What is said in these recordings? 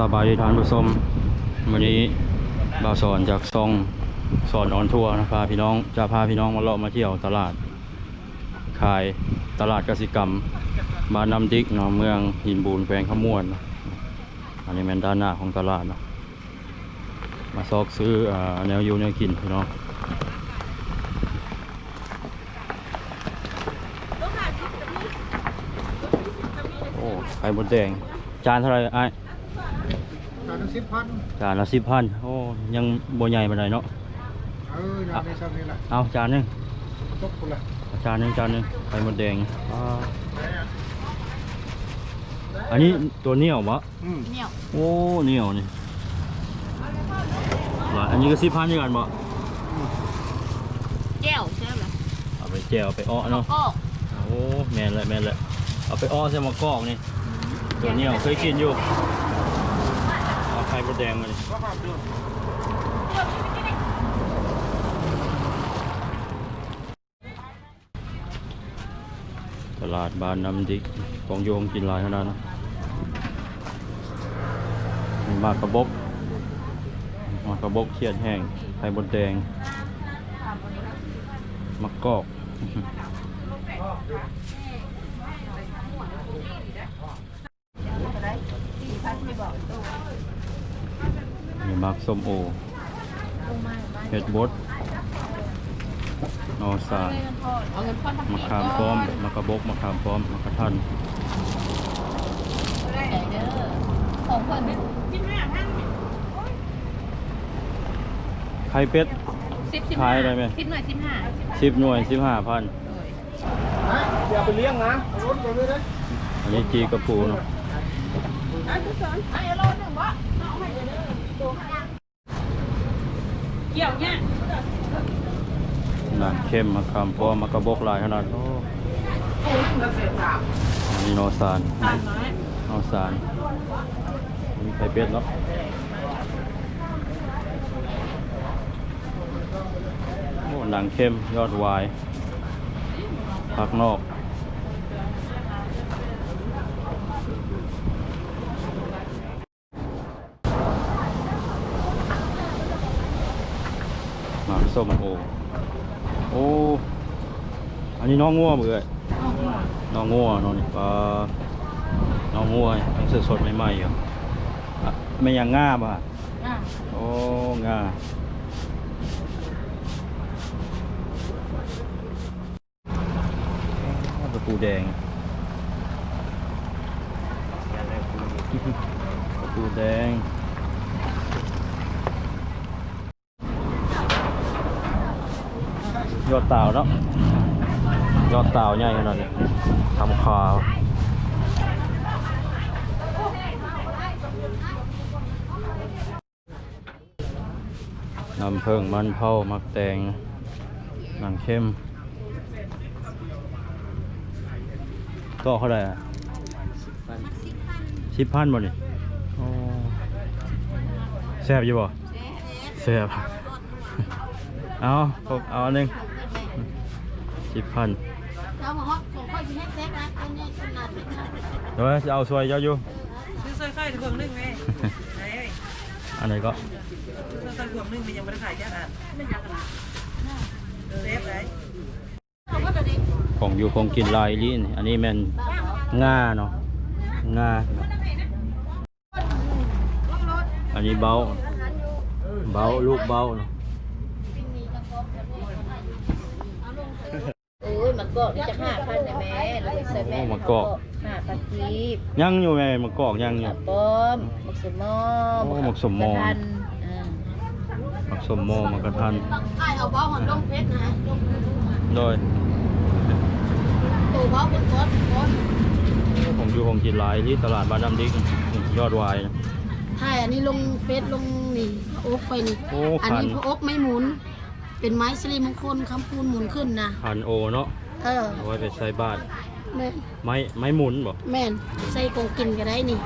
สบายดีทานผู้ชมวันนี้บ่าวสอนจากซองสอนออนทัวร์นะพาพี่น้องจะพาพี่น้องมาเลาะมาเที่ยวตลาด ขายตลาดกสิกรรมบ้านน้ำดิกเนาะเมืองหินบูนแขวงขมวนอันนี้เป็นด้านหน้าของตลาดนะมาซอกซื้ออแนวอยู่แนวกินพี่น้องโอ้ไข่มดแดงจานเท่าไหร่ไอ้ จานละสิบพันจานละสิบพันโอ้ยังบ่ใหญ่ปานใดเนาะเออจานในซ้ำนี่แหละเอาจานหนึงตกคนละเอาจานหนึงจานหนึงไข่มดแดงอ่าอันนี้ตัวเหนียวมะอืมเนี่ยโอ้เหนียวนี่หลายอันนี้ก็สิบพันด้วยกันบ่แก้วใช่ไหมเอาไปแจวเอาไปอ้อเนาะก็โอ้แม่นเลยแม่นเลยเอาไปอ้อใส่มะกอกนี่ตัวเหนียวเคยกินอยู่เอาไข่มดแดงมาดิตลาดบ้านน้ำดิกของโยงกินลายขนาดนั้นมีมากระบกมากระบกเขียดแห้งไข่มดแดงมะกอกสี่พันไมี มักส้มโอเห็ดบดนอสาเอาเงินพ่อนมะขามป้อมมะกระบกมะขามป้อมมะกระทันใหญ่เด้อของเพื่อนเป็นสิบห้าพันไข่เป็ดสิบสิบขายอะไรไหมสิบหน่อยสิบห้าสิบหน่วยสิบห้าพันฮะอย่าไปเลี้ยงนะเอารถไปเลยนะอันนี้จีกระปูเนาะไอ้ทุกคนไอ้โลหนึ่งบ่เอาให้เด้อตัวข้าง เกี่ยวเนี่ยนังเข้มมะขามป้อมมะกระบอกลายขนาดโอ้นนี้นอสานนอยนอสานมีไข่เป็ดเนาะโอ้หนังเข้มยอดวายผักนอก หมากส้มโอ โอ้ อันนี้น้องงัวเบื่อน้องงัวน้องนี่ปลาน้องงัวยังสดสดๆใหม่ๆอยู่อะไม่ยังง่าป่ะอะโอ้ง่าประตูแดงประตูแดง ยอดเต่าเนาะยอดเต่าใหญ่ขนาดนี้ทำคาวน้ำเพิงมันเผามักแตงหนังเข้มก็เท่าไหร่อะสิบพันบ่นี่โอ้แซ่บอยู่บ่แซ่บเอาผมเอาอันหนึ่ง สิบพันเอามาฮอตของค่อยสิให้แซ่บนะอันนี้ขนาดนี้เดี๋ยวจะเอาซวยเจ้าอยู่ซื้อสร้อยข้อยถ่วงนึงไหมไหนเอ้ยอันไหนก็ซื้อสร้อยถ่วงนึงมันยังไม่ได้ขายแค่นั้นเซฟไหนของอยู่ของกินลายลิ้นอันนี้แม่นง่าเนาะง่าอันนี้เบาเบาลูกเบาเนาะ โอ้ยมันก็นี่จะห้าพันนะแม่เราใส่แม่ห้าพันกีบยังอยู่แม่มะกอกยังอยู่ป้อมหมักสมอโอ้หมักสมอทันอ่ามักสมโมมักกระทันไอ้เอาเบ้าหันลงเพชรนะลงเพชรมาโดยตัวเบ้าเป็นก้อนเป็นก้อนผมอยู่ของกินลายที่ตลาดบ้านน้ำดิกยอดวายนะใช่อันนี้ลงเฟซลงนี่โอ๊กไปนี่โอ้อันพันนี้พอโอ๊กไม่หมุนเป็นไม้สิริมงคลคำพูนหมุนขึ้นนะพันโอเนาะ เออเอาไว้ไปใส่บ้าน แม่นไม้ไม้หมุนบ่แม่นใส่กงกินก็ได้นี่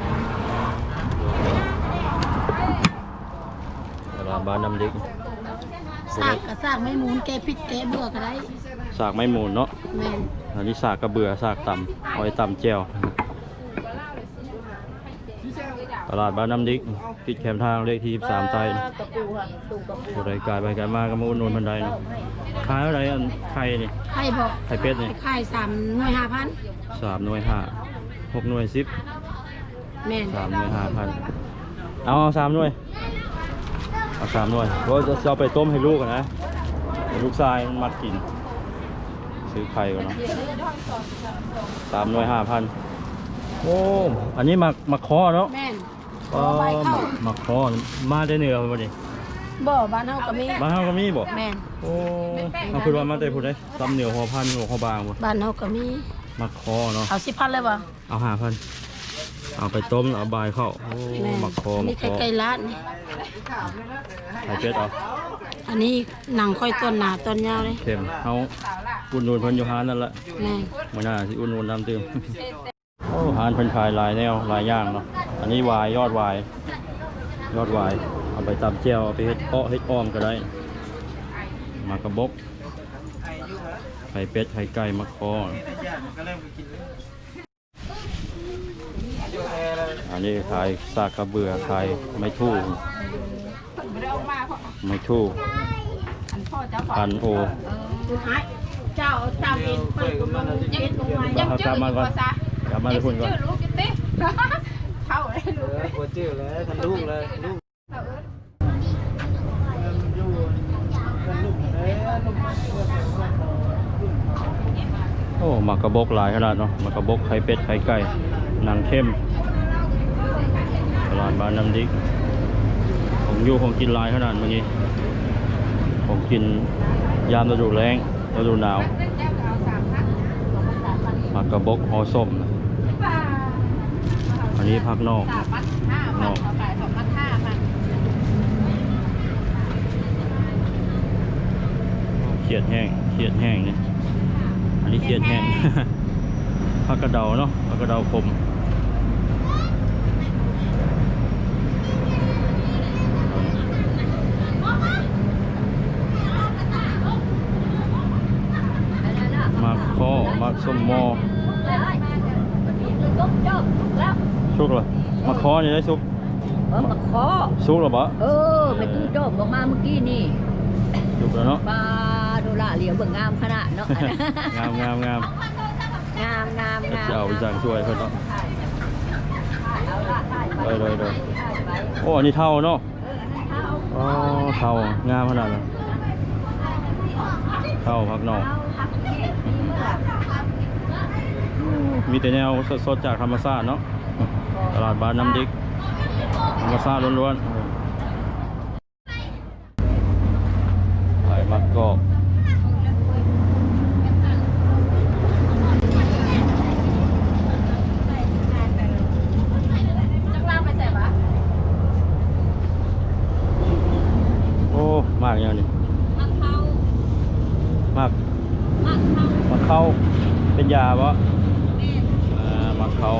ตลาดบ้านน้ำดิกซากกับซากไม่หมุนแกพิษแกเบื่อก็ได้สากไม้หมุนเนาะแม่น อันนี้สากกระเบือสากต่ำเอาไว้ต่ำแจ่วต ลาดบ้านน้ำดิกติดแคมทางเลขที่23ไตกระปูค่ะตูกระปูผู้ใดกายไปกายมาก็มาอุดหนุนบันไดเนาะขายอะไรอันไข่นี่ไข่บอกไข่เป็ดนี่ไข่สามหน่วยห้าพันสามหน่วยห้าหกหน่วยสิบแม่นสามหน่วยห้าพันเอาเอาสามหน่วยเอาสามหน่วยเพราะจะเอาไปต้มให้ลูกอะนะให้ลูกชายมันมัดกิน ซื้อไข่ก่อนเนาะสามหน่วยห้าพันโอ้อันนี้มามาคอเนาะแม่น อ๋อใบเข้า มาคอมาได้เหนือมาดิบ่บ้านเฮาก็มีบ้านเฮาก็มีบ่แม่นโอ้เขาคือว่ามาแต่ผู้ใดตำเหนียวหัวพันหัวขบางบ่บ้านเฮาก็มีมาคอเนาะเอาสิพันเลยบ่เอาห้าพันเอาไปต้มเอาบายเข้าโอ้แม่นมาคออันมานี้คอไก่ๆร้านนี่ไข่เป็ดเอาอันนี้หนังค่อยต้นหนาต้นยาวเลยเข็มเอาอุ่นนูนเพิ่นอยู่หานนั่นแหละแม่นมื้อหน้าสิอุ่นนูนน้ำตื้มโอ้หานเพิ่นขายหลายแนวหลายอย่างเนาะ อันนี้วายยอดวายยอดวายเอาไปตำแจ่วเอาไปเฮ็ดเปาะเฮ็ดอ้อมก็ได้ มากระบกไข่เป็ดไข่ไก่มะคออันนี้ขายซากกระเบือขายไม้ทู่ไม้ทู่พันโอเจ้าเจ้าเองเปิดลงย็นลงมาเอากลับมาก่อนกลับมาทุกคนก่อนลูกกินติ๊ เข้าเลยลูกหัวจื้อเลยทันลูกเลยลูกอยู่กันลูกเอ้ยลูกโอ้หมักกระบกหลายขนาดเนาะหมักกระบกไข่เป็ดไข่ไก่หนังเข้มตลาดบ้านน้ำดิกผมอยู่ของกินหลายขนาดเมื่อกี้ผมกินยามฤดูแล้งฤดูหนาวหมักกระบกหอส้มนะ นนี้พักนอก สามพันห้าพันเขาขายสองพันห้าพันเขียดแห้งเขียดแห้งนี่อันนี้เขียดแห้งผักกระเดาเนาะผักกระเดาคมมักข้อมักส้มหมอ สุกเหรอมักข้อนี่ได้สุกเออมาเคาะสุกเหรอปะเออไปตู้โจมออกมาเมื่อกี้นี่สุกแล้วเนาะปลาโดราเหลียวเบิ่งงามขนาดเนาะงามงามงามงามงามงามจะเอาไปสั่งช่วยเพิ่นเนาะเอาละถ่ายไปเลยเลยเลยถ่ายไปโอ้อันนี้เท่าเนาะเอออันนั้นเท้าอ๋อเท่างามขนาดนั้นเท่าพักนอกเท้าพักแห้งนี่ค่ะมีแต่แนวสดๆจากธรรมชาติเนาะต ลาดบ้านน้ำดิกธรรมาติล้วนๆขายมักกอกโอ้ มากอย่างนี้มากมักเข้า เป็นยาปะอ่ามักเข้า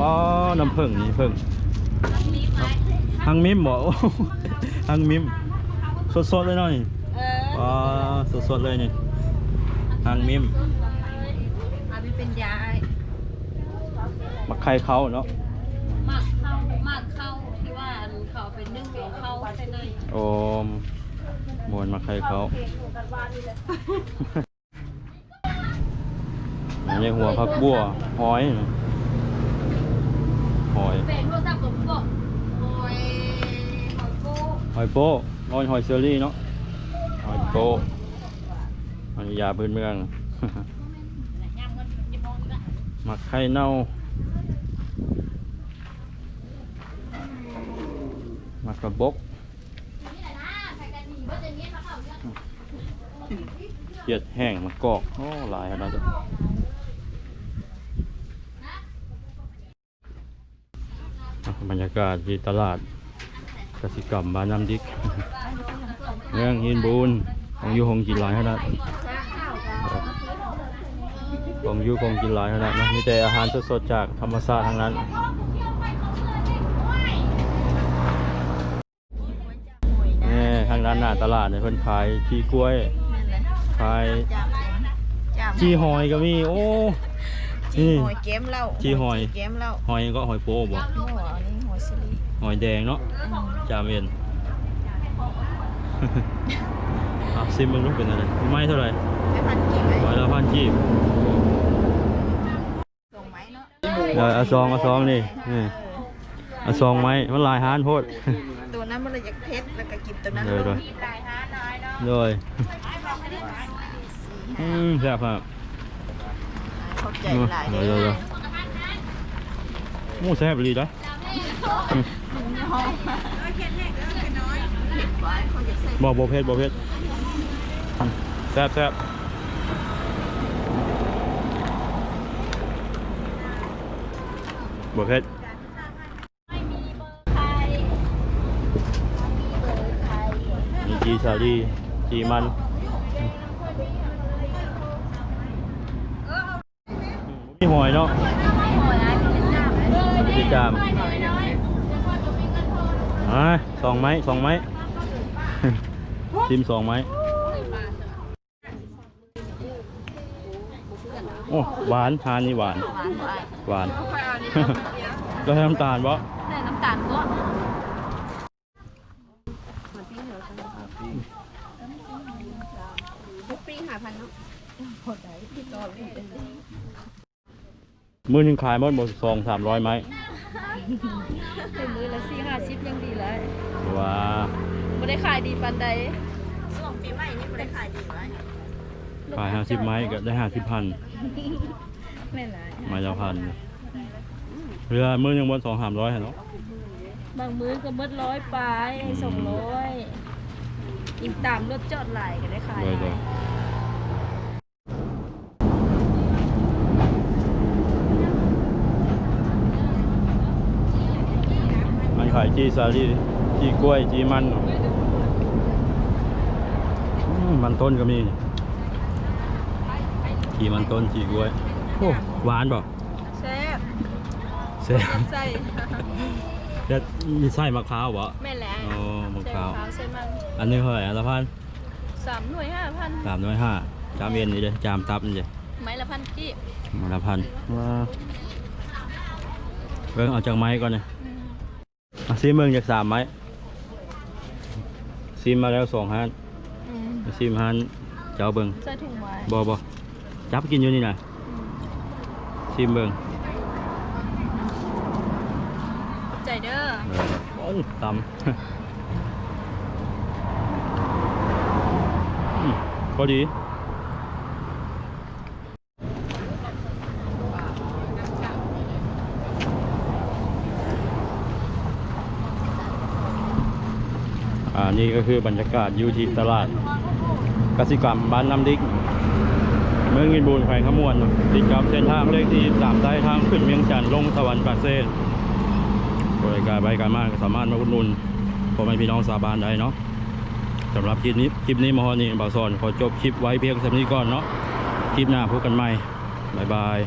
ว้าวน้ำผึ้งนี่ผึ้งหังมิมบ่โอ้หังมิมสดๆเลยเนาะนี่เออว้าวสดๆเลยนี่หังมิมเอาไปเป็นยามักไข่เขาเนาะหมักเข้าหมักเข้าที่ว่าเขาเป็นนึ่งของเขาใช่ไหมโอมมวนมักไข่เขาอันนี้หัวผักบัวหอยนะ หอยเป็นโทรศัพท์ผมบอกโอ้ยขอโก้หอยโป้หอยหอยเชอรี่เนาะหอยโป้อันนี้ยาพื้นเมืองหมักไข่เน่าหมักกระบกเขียดแห้งมะกอกโอ้หลายขนาดนั้นอะ บรรยากาศที่ตลาดกสิกรรมบ้านน้ำดิกเมืองหินบูนของอยู่คงกินหลายขนาดของอยู่คงกินหลายขนาดนะมีแต่อาหารสดๆจากธรรมชาติทั้งนั้นนี่ทางด้านหน้าตลาดเนี่ยเพิ่นขายจีกล้วยขายจีหอยก็มีโอ้ จีนี่หอยเกมเหล้าจีหอยเกมเหล้าหอยก็หอยโป้บ่โอ้อันนี้หอยเชอหอยแดงเนาะจามเอ็นอะซิมมึงรู้เป็นอะไรไม่เท่าไหร่ไม่พันกี่ไหมร้อยละพันจีบส่งไหมเนาะเออเอาซองเอาซองนี่นี่เอาซองไหมมันหลายฮานโพดตัวนั้นมันเลยจะเพชรแล้วก็กินตัวนั้นเลยลเลงยเลยอืมแซ่บครับเข้า ใจหลายเลเลยเลยเลยโอ้แซ่บดีนะอืมห้องไว้เขาจะใส่บ่บ่เผ็ดบ่เผ็ดอืมแซ่บแซ่บบ่เผ็ดมีจีซาดีจีมัน มีหอยเนาะมีจามอ่าสองไม้สองไม้ชิมสองไม้โอ้หวานทานนี่หวาน หวานแล้วให้น้ำตาลบ่ได้น้ำตาลก็ มือหนึ่งขายหมดหมดสองสามร้อยไม้เป็นมือละสี่ห้าสิบยังดีเลยว้าไม่ได้ขายดีปันใดสองปีใหม่นี่ไม่ได้ขายดีไหมขายห้าสิบไม้ก็ได้ห้าสิบพันแม่นไรไม้ละพันเรือมือหนึ่งบนสองสามร้อยเนาะบางมื้อก็เบิดร้อยปลายสองร้อยอิ่มตามรถจอดหลายก็ได้ขาย เลยเลยมัน ขายจีซาลีจีกล้วยจีมันเนาะอืมมันต้นก็มีจีมันต้นจีกล้วยโอ้หวานเปล่าแซ่บเซ่บใส่แล้วมีไส้มะพร้าวเหรอแม่แหละอ๋อมะพร้าวใส่มันอันนี้เท่าไหร่อันละพันสามหน่วยห้าพันสามร้อยห้าจามเอ็นนี่เลยจามตับนี่เลยไม้ละพันกี่อันละพันว้าเบิ่งเอาจากไม้ก่อนเลยอะ ซีเมืองจากสามไม้ซีมมาแล้วสองฮันซีมฮันเจ้าเบิ่งใส่ถุงไม้บอบอจับกินอยู่นี่นะซีมเบิ่งใจเด้อเออโอ้ยตำอืมพอดี อ่านี่ก็คือบรรยากาศอยู่ที่ตลาดกสิกรรมบ้านน้ำดิกเมืองอินบูนแขวงขมวนติดกับเส้นทางเลขที่สามใต้ทางขึ้นเมียงจันทน์ลงสวรรค์ปากเซ่บริการไปการมากสามารถมาอุดหนุนพ่อแม่พี่น้องสาบานได้เนาะสำหรับคลิปนี้คลิปนี้มอนี่บ่าวสอนขอจบคลิปไว้เพียงเท่านี้ก่อนเนาะคลิปหน้าพบกันใหม่บ๊ายบาย